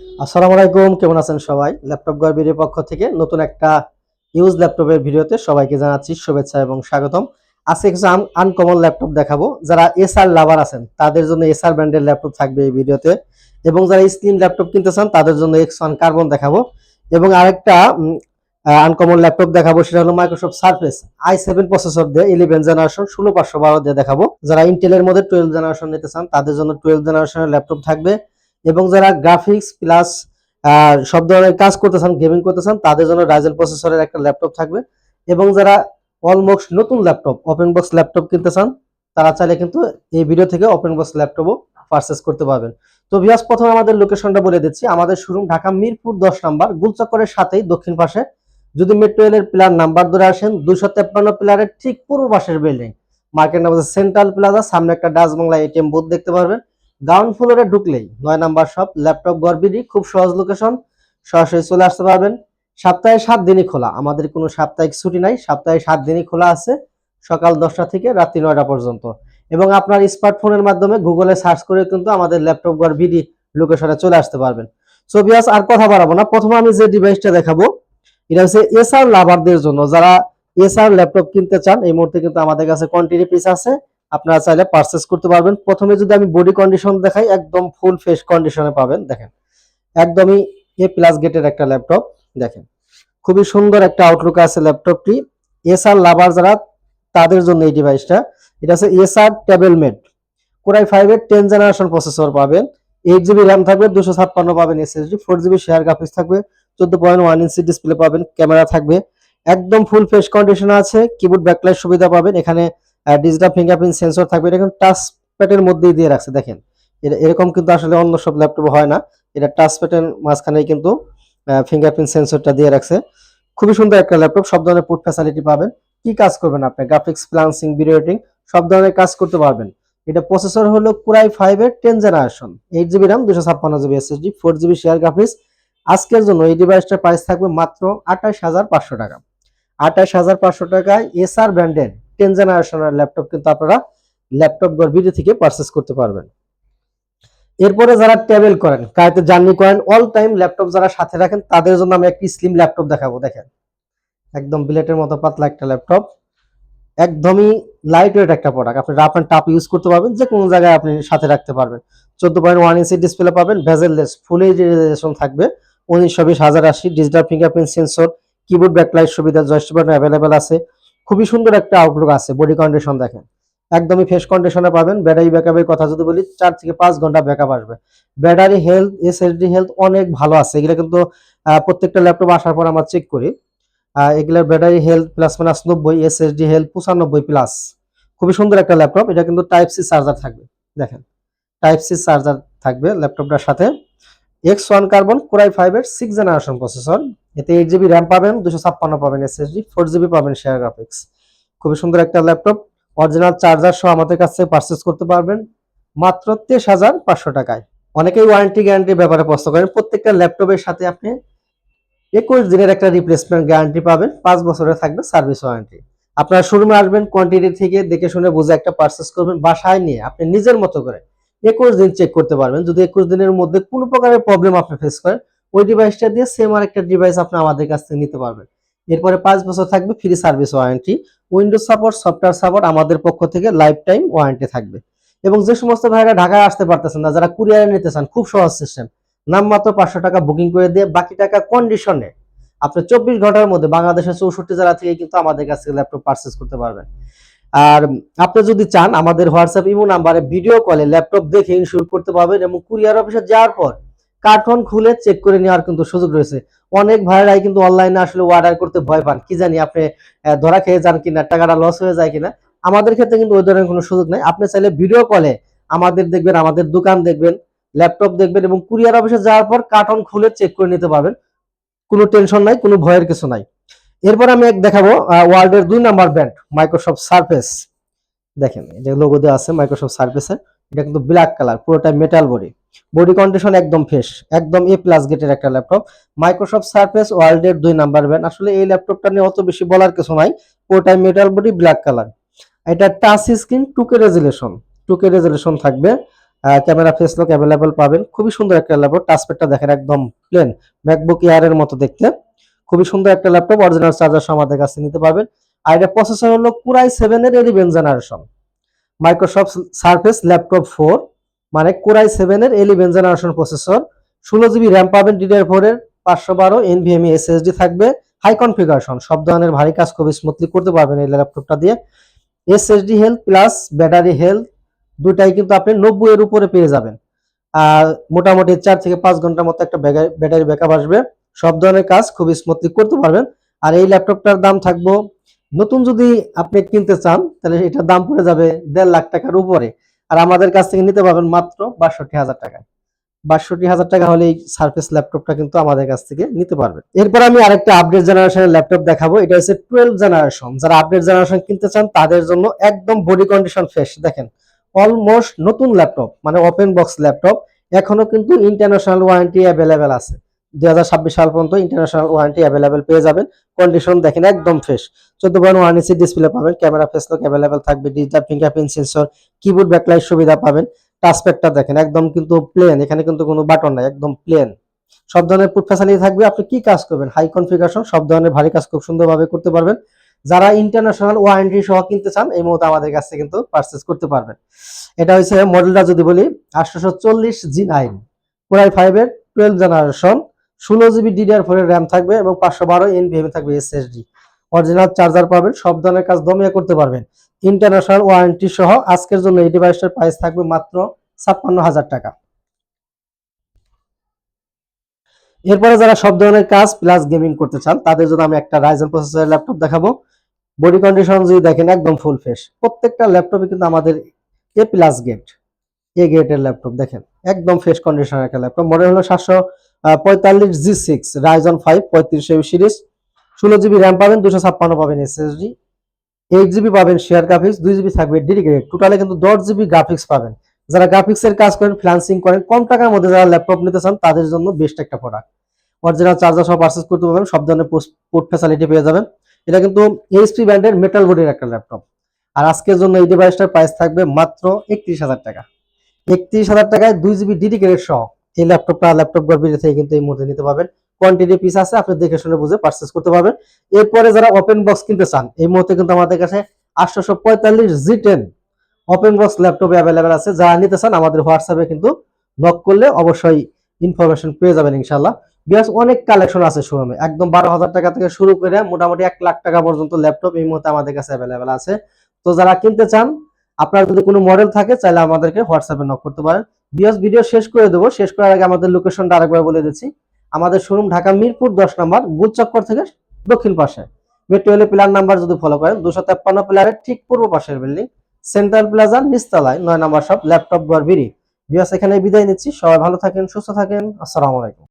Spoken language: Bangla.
আসসালামু আলাইকুম, কেমন আছেন সবাই? ল্যাপটপ গর্বের পক্ষ থেকে নতুন একটা ইউজ ল্যাপটপের ভিডিওতে সবাইকে জানাচ্ছি শুভেচ্ছা এবং স্বাগতম। আজকে কিছু আনকমন ল্যাপটপ দেখাবো। যারা এসআর লাভার আছেন, তাদের জন্য এসআর ব্র্যান্ডের ল্যাপটপ থাকবে এই ভিডিওতে। এবং যারা স্লিম ল্যাপটপ কিনতে চান, তাদের জন্য এক্স ওয়ান কার্বন দেখাবো। এবং আরেকটা আনকমন ল্যাপটপ দেখাবো, সেটা হলো Microsoft Surface i seven processor দিয়ে ইলেভেন জেনারেশন ষোলো পাঁচশো বারো দিয়ে দেখাবো। যারা ইন্টেলের মধ্যে টুয়েলভ জেনারেশন নিতে চান, তাদের জন্য টুয়েলভ জেনারেশনের ল্যাপটপ থাকবে। এবং যারা গ্রাফিক্স প্লাস সব ধরনের কাজ করতে চান গেমিং করতে চান তাদের জন্য রাইজেল প্রসেসরের একটা ল্যাপটপ থাকবে। এবং যারা অলমোস্ট নতুন ল্যাপটপ ওপেন বক্স ল্যাপটপ কিনতে চান, তারা চাইলে কিন্তু এই ভিডিও থেকে ওপেন বক্স ল্যাপটপও পারচেস করতে পারবেন। তো ভিয়াস প্রথমে আমাদের লোকেশনটা বলে দিচ্ছি। আমাদের শোরুম ঢাকা মিরপুর দশ নাম্বার, গুলচক্করের সাথেই দক্ষিণ পাশে। যদি মেট্রো রেলের পিলার নাম্বার ধরে আসেন, দুইশো তেপ্পান্ন পিলারের ঠিক পূর্ব পাশের building market number central plaza সামনে একটা ডাচ বাংলা এটিএম বুথ দেখতে পারবেন। গ্রাউন্ড ফ্লোরে ঢুকলেই নয় নাম্বার শপ ল্যাপটপ গড়বিডি খুব সহজ লোকেশন সরাসরি চলে আসতে পারবেন। সপ্তাহে সাত দিনই খোলা, আমাদের কোনো সাপ্তাহিক ছুটি নাই, সপ্তাহে সাত দিনই খোলা আছে, সকাল দশটা থেকে রাত্রি নয়টা পর্যন্ত। এবং আপনার স্মার্টফোনের মাধ্যমে গুগলে সার্চ করে কিন্তু আমাদের ল্যাপটপ গড়বিডি লোকেশনে চলে আসতে পারবেন। সো বিয়াস আর কথা বাড়াবো না, প্রথমে আমি যে ডিভাইসটা দেখাবো, এটা হচ্ছে এসআর লাভারদের জন্য। যারা এসআর ল্যাপটপ কিনতে চান, এই মুহূর্তে কিন্তু আমাদের কাছে কোয়ান্টিটি পিস আছে। আপনারা চাইলে পারচেস করতে পারবেন। প্রথমে যদি আমি বডি কন্ডিশন দেখাই, একদম ফুল ফেস কন্ডিশনে পাবেন। দেখেন, একদমই এ প্লাস গেটের একটা ল্যাপটপ দেখেন। খুবই সুন্দর একটা আউটলুক আছে ল্যাপটপটি এসআর লাভার যারা, তাদের জন্য এই ডিভাইসটা এটা হচ্ছে SR table made core i ফাইভের টেন জেনারেশন প্রসেসর পাবেন। এইট জিবি র্যাম থাকবে, দুশো ছাপ্পান্ন পাবেন SSD four GB share graphics থাকবে, চোদ্দ পয়েন্ট ওয়ান ইঞ্চি ডিসপ্লে পাবেন ক্যামেরা থাকবে। একদম ফুল ফেস কন্ডিশন আছে কিবোর্ড ব্যাকলাইট সুবিধা পাবেন। এখানে ডিজিটাল ফিঙ্গারপ্রিন্ট সেন্সর থাকবে, এটা কিন্তু টাচ প্যাডের মধ্যেই দিয়ে রাখছে, দেখেন। এটা এরকম কিন্তু আসলে অন্য সব ল্যাপটপ হয় না। এটা টাচ প্যাডের মাঝখানে কিন্তু ফিঙ্গারপ্রিন্ট সেন্সরটা দিয়ে রাখছে। খুবই সুন্দর একটা ল্যাপটপ সব ধরনের পুট ফ্যাসিলিটি পাবেন। কি কাজ করবেন আপনি? গ্রাফিক্স প্লান্সিং ভিডিও এডিটিং সব ধরনের কাজ করতে পারবেন। এটা প্রসেসর হলো কুরাই ফাইভের ten generation eight GB RAM দুশো ছাপ্পান্ন GB SSD four GB share graphics আজকের জন্য এই ডিভাইসটার প্রাইস থাকবে মাত্র আঠাশ হাজার পাঁচশো টাকা। আঠাশ হাজার পাঁচশো টাকায় এসআর ব্র্যান্ডেড টেন জেনারেশনের ল্যাপটপ কিন্তু আপনারা ল্যাপটপ গর্বিডি থেকে পারচেস করতে পারবেন। এরপরে যারা ট্রাভেল করেন গাড়িতে জার্নি করেন অল টাইম ল্যাপটপ যারা সাথে রাখেন, তাদের জন্য আমি একটি স্লিম ল্যাপটপ দেখাবো, দেখেন। একদম বিলেটের মতো পাতলা একটা ল্যাপটপ একদমই লাইট ওয়েট একটা প্রোডাক্ট আপনি রাফ অ্যান্ড টাপ ইউজ করতে পারবেন যে কোনো জায়গায় আপনি সাথে রাখতে পারবেন। চোদ্দ পয়েন্ট ওয়ান ইঞ্চি ডিসপ্লে পাবেন ভেজেললেস ফুল এইচ রেজুলেশন থাকবে। উনিশশো বিশ হাজার আশি digital fingerprint sensor keyboard backlight সুবিধা জয়স্ট অ্যাভেলেবেল আছে। খুবই সুন্দর একটা আউটলুক আছে বডি কন্ডিশন দেখেন। একদমই ফ্রেশ কন্ডিশনে পাবেন ব্যাটারি ব্যাকআপের কথা যদি বলি, চার থেকে পাঁচ ঘণ্টা ব্যাকআপ আসবে। ব্যাটারি হেলথ এসএসডি হেলথ অনেক ভালো আছে, এগুলো কিন্তু প্রত্যেকটা ল্যাপটপ আসার পর আমরা চেক করি। এগুলার ব্যাটারি হেলথ প্লাস মাইনাস নব্বই এসএসডি হেলথ পঁচানব্বই প্লাস খুবই সুন্দর একটা ল্যাপটপ এটা কিন্তু টাইপ সি চার্জার থাকবে, দেখেন। টাইপ সি চার্জার থাকবে ল্যাপটপটার সাথে। X one carbon core i ফাইভের সিক্স জেনারেশন প্রসেসর এতে এইট জিবি র্যাম পাবেন, দুশো ছাপ্পান্ন পাবেন এসএসডি ফোর জিবি পাবেন শেয়ার গ্রাফিক্স খুবই সুন্দর একটা ল্যাপটপ অরিজিনাল চার্জার সহ আমাদের কাছে পারচেস করতে পারবেন, মাত্র তেইশ হাজার পাঁচশো টাকায়। অনেকেই ওয়ারেন্টি গ্যারান্টির ব্যাপারে প্রশ্ন করেন, প্রত্যেকটা ল্যাপটপের সাথে আপনি একুশ দিনের একটা রিপ্লেসমেন্ট গ্যারান্টি পাবেন, পাঁচ বছরের থাকবে সার্ভিস ওয়ারেন্টি আপনারা শোরুমে আসবেন কোয়ান্টিটি থেকে দেখে শুনে বুঝে একটা পারচেস করবেন, বাসায় নিয়ে আপনি নিজের মতো করে একুশ দিন চেক করতে পারবেন। যদি একুশ দিনের মধ্যে কোনো প্রকারের প্রবলেম আপনি ফেস করেন ওই ডিভাইসটা দিয়ে সেম আর একটা ডিভাইস আপনি আমাদের কাছ থেকে নিতে পারবেন। এরপরে পাঁচ বছর থাকবে free service warranty Windows support software support আমাদের পক্ষ থেকে লাইফ টাইম ওয়ারেন্টি থাকবে। এবং যে সমস্ত ভাইরা ঢাকায় আসতে পারতেছেন না, যারা কুরিয়ারে নিতে চান, খুব সহজ সিস্টেম নামমাত্র পাঁচশো টাকা বুকিং করে দিয়ে বাকি টাকা কন্ডিশনে আপনি চব্বিশ ঘণ্টার মধ্যে বাংলাদেশের চৌষট্টি জেলা থেকে কিন্তু আমাদের কাছ থেকে ল্যাপটপ পারচেস করতে পারবেন। আর আপনি যদি চান, আমাদের হোয়াটসঅ্যাপ ইমো নাম্বারে ভিডিও কলে ল্যাপটপ দেখে ইনস্টল করতে পারবেন এবং কুরিয়ার অফিসে যাওয়ার পর কার্টন খুলে চেক করে নেওয়ার কিন্তু সুযোগ রয়েছে। অনেক ভাইরাই কিন্তু অনলাইনে আসলে অর্ডার করতে ভয় পান। কি জানি আপনি ধরা খেয়ে যান কিনা, টাকাটা লস হয়ে যায় কিনা। আমাদের ক্ষেত্রে কিন্তু ওই ধরনের কোনো সুযোগ নেই। আপনি চাইলে ভিডিও কলে আমাদের দেখবেন, আমাদের দোকান দেখবেন ল্যাপটপ দেখবেন এবং কুরিয়ার অফিসে যাওয়ার পর কার্টন খুলে চেক করে নিতে পারবেন। কোনো টেনশন নাই, কোনো ভয়ের কিছু নাই। এরপর আমি এক দেখাবো ওয়ার্ল্ডের দুই নাম্বার ব্র্যান্ড মাইক্রোসফট সার্ফেস দেখেন যে লোগো দেওয়া আছে মাইক্রোসফট সার্ফেসের এটা কিন্তু ব্ল্যাক কালার পুরোটা মেটাল বডি বডি কন্ডিশন একদম ফ্রেশ একদম এ প্লাস গেটের একটা ল্যাপটপ মাইক্রোসফট সার্ফেস ওয়ার্ল্ডের দুই নাম্বার ব্র্যান্ড আসলে এই ল্যাপটপটা নিয়ে অত বেশি বলার কিছু নাই। পুরোটাই মেটাল বডি ব্ল্যাক কালার এটা touch screen two K resolution two K resolution থাকবে। ক্যামেরা ফেস লক অ্যাভেলেবেল পাবেন। খুবই সুন্দর একটা ল্যাপটপ টাচপ্যাডটা দেখেন একদম প্লেন ম্যাকবুক এয়ারের মতো দেখতে। খুবই সুন্দর একটা ল্যাপটপ অরিজিনাল চার্জার আমাদের কাছে নিতে পারবেন। আর এটা প্রসেসর হলো কুরাই সেভেন এর eleven generation Microsoft Surface laptop four মানে কোরাই সেভেন এর এলিভেন জেনারেশন প্রসেসর ষোলো জিবি র্যাম পাবেন ডিডিআর ফোরের পাঁচশো বারো এনভিএমই এসএসডি থাকবে হাই কনফিগারেশন সব ধরনের ভারী কাজ খুবই স্মুথলি করতে পারবেন এই ল্যাপটপটা দিয়ে। SSD health plus battery health দুটাই কিন্তু আপনি নব্বই এর উপরে পেয়ে যাবেন। আর মোটামুটি চার থেকে পাঁচ ঘণ্টার মতো একটা ব্যাটারি ব্যাকআপ আসবে। সব ধরনের কাজ খুবই স্মুথলি করতে পারবেন। আর এই ল্যাপটপটার দাম থাকব, নতুন যদি আপনি কিনতে চান, তাহলে এটার দাম পড়ে যাবে দেড় লাখ টাকার উপরে। আর আমাদের কাছ থেকে নিতে পারবেন মাত্র বাষট্টি হাজার টাকায় বাষট্টি হাজার টাকা হলে এই সার্ফেস ল্যাপটপটা কিন্তু আমাদের কাছ থেকে নিতে পারবেন। এরপর আমি আরেকটা আপডেট জেনারেশনের ল্যাপটপ দেখাবো। এটা হচ্ছে টুয়েলভ জেনারেশন যারা আপডেট জেনারেশন কিনতে চান, তাদের জন্য একদম বডি কন্ডিশন ফ্রেশ দেখেন অলমোস্ট নতুন ল্যাপটপ মানে ওপেন বক্স ল্যাপটপ এখনও কিন্তু ইন্টারন্যাশনাল ওয়ারেন্টি অ্যাভেলেবেল আছে। দুই হাজার ছাব্বিশ সাল পর্যন্ত ইন্টারন্যাশনাল ওয়ারেন্টি অ্যাভেলেবেল পেয়ে যাবেন। কন্ডিশন দেখেন একদম ফ্রেশ চোদ্দ পয়েন্ট ওয়ান ইঞ্চি ডিসপ্লে পাবেন। ক্যামেরা ফেস অ্যাভেলেবেল থাকবে digital fingerprint sensor keyboard backlight সুবিধা পাবেন। টাচপ্যাডটা দেখেন, একদম কিন্তু প্লেন এখানে কিন্তু কোনো বাটন নাই, একদম প্লেন সব ধরনের পুট ফ্যাসিলিটি থাকবে। আপনি কি কাজ করবেন? হাই কনফিগারেশন সব ধরনের ভারী কাজ খুব সুন্দরভাবে করতে পারবেন। যারা ইন্টারন্যাশনাল ওয়ারেন্টি সহ কিনতে চান, এই মুহূর্তে আমাদের কাছ কিন্তু পারচেস করতে পারবেন। এটা হচ্ছে মডেলটা যদি বলি আটশোশো চল্লিশ জি নাইন কোরাই ফাইভের টুয়েলভ জেনারেশন ষোলো জিবি ডিডিআর ফোর এর র্যাম থাকবে এবং পাঁচশো বারো এনভিএম থাকবে এসএসডি অরিজিনাল চার্জার পাবেন, সব ধরনের কাজ দমিয়ে করতে পারবেন। ইন্টারন্যাশনাল ওয়ারেন্টি সহ আজকের জন্য এই ডিভাইসটার প্রাইস থাকবে মাত্র ছাপ্পান্ন হাজার টাকা। এরপরে যারা সব ধরনের কাজ প্লাস গেমিং করতে চান, তাদের জন্য আমি একটা রাইজেন প্রসেসরের ল্যাপটপ দেখাবো। বডি কন্ডিশন যদি দেখেন একদম ফুল ফ্রেশ প্রত্যেকটা ল্যাপটপে কিন্তু আমাদের এ প্লাস গেট এ গেটের ল্যাপটপ দেখেন, একদম ফ্রেশ কন্ডিশনের একটা ল্যাপটপ মডেল হলো সাতশো পঁয়তাল্লিশ জি সিক্স রাইজন ফাইভ পঁয়ত্রিশ সিরিজ ষোলো জিবি র্যাম পাবেন, দুশো ছাপ্পান্ন পাবেন এসএসডি এইট জিবি পাবেন শেয়ার গ্রাফিক্স দুই জিবি থাকবে ডেডিকেটেড টোটালে কিন্তু দশ জিবি গ্রাফিক্স পাবেন। যারা গ্রাফিক্স এর কাজ করেন ফ্রিল্যান্সিং করেন, কম টাকার মধ্যে যারা ল্যাপটপ নিতে চান, তাদের জন্য বেস্ট একটা প্রোডাক্ট অরিজিনাল চার্জার সব পারচেস করতে পারবেন, সব ধরনের পোর্ট ফ্যাসিলিটি পেয়ে যাবেন। এটা কিন্তু এইচপি ব্র্যান্ডের মেটাল বডির একটা ল্যাপটপ আর আজকের জন্য এই ডিভাইসটার প্রাইস থাকবে মাত্র একত্রিশ হাজার টাকা। একত্রিশ হাজার টাকায় দুই জিবি ডেডিকেটেড সহ এই ল্যাপটপটা ল্যাপটপ গর্বির থেকে কিন্তু এই মুহূর্তে নিতে পারবেন। কোয়ান্টিটি পিস আছে, আপনি দেখে শুনে বুঝে পারচেস করতে পারবেন। এরপরে যারা ওপেন বক্স কিনতে চান, এই মুহূর্তে কিন্তু আমাদের কাছে আটশোশো পঁয়তাল্লিশ G ten open box laptop available আছে। যারা নিতে চান, আমাদের হোয়াটসঅ্যাপে কিন্তু নক করলে অবশ্যই ইনফরমেশন পেয়ে যাবেন ইনশাল্লাহ বিকজ অনেক কালেকশন আছে শোরুমে একদম বারো হাজার টাকা থেকে শুরু করে মোটামুটি এক লাখ টাকা পর্যন্ত ল্যাপটপ এই মুহূর্তে আমাদের কাছে অ্যাভেলেবেল আছে। তো যারা কিনতে চান, আপনার যদি কোনো মডেল থাকে, চাইলে আমাদেরকে হোয়াটসঅ্যাপে নক করতে পারেন। বিকজ ভিডিও শেষ করে দেবো। শেষ করার আগে আমাদের লোকেশনটা আরেকবার বলে দিচ্ছি। আমাদের শোরুম ঢাকা মিরপুর দশ নম্বর গুলচক্কর থেকে দক্ষিণ পাশে। মেট্রো প্ল্যান নাম্বার যদি ফলো করেন, দুশো তেপ্পান্ন প্লারের ঠিক পূর্ব পাশের বিল্ডিং সেন্ট্রাল প্লাজার নিচতলায় নয় নম্বর সব ল্যাপটপ গড়বিরি বিয়াস এখানে বিদায় নিচ্ছি। সবাই ভালো থাকেন, সুস্থ থাকেন। আসসালামু আলাইকুম।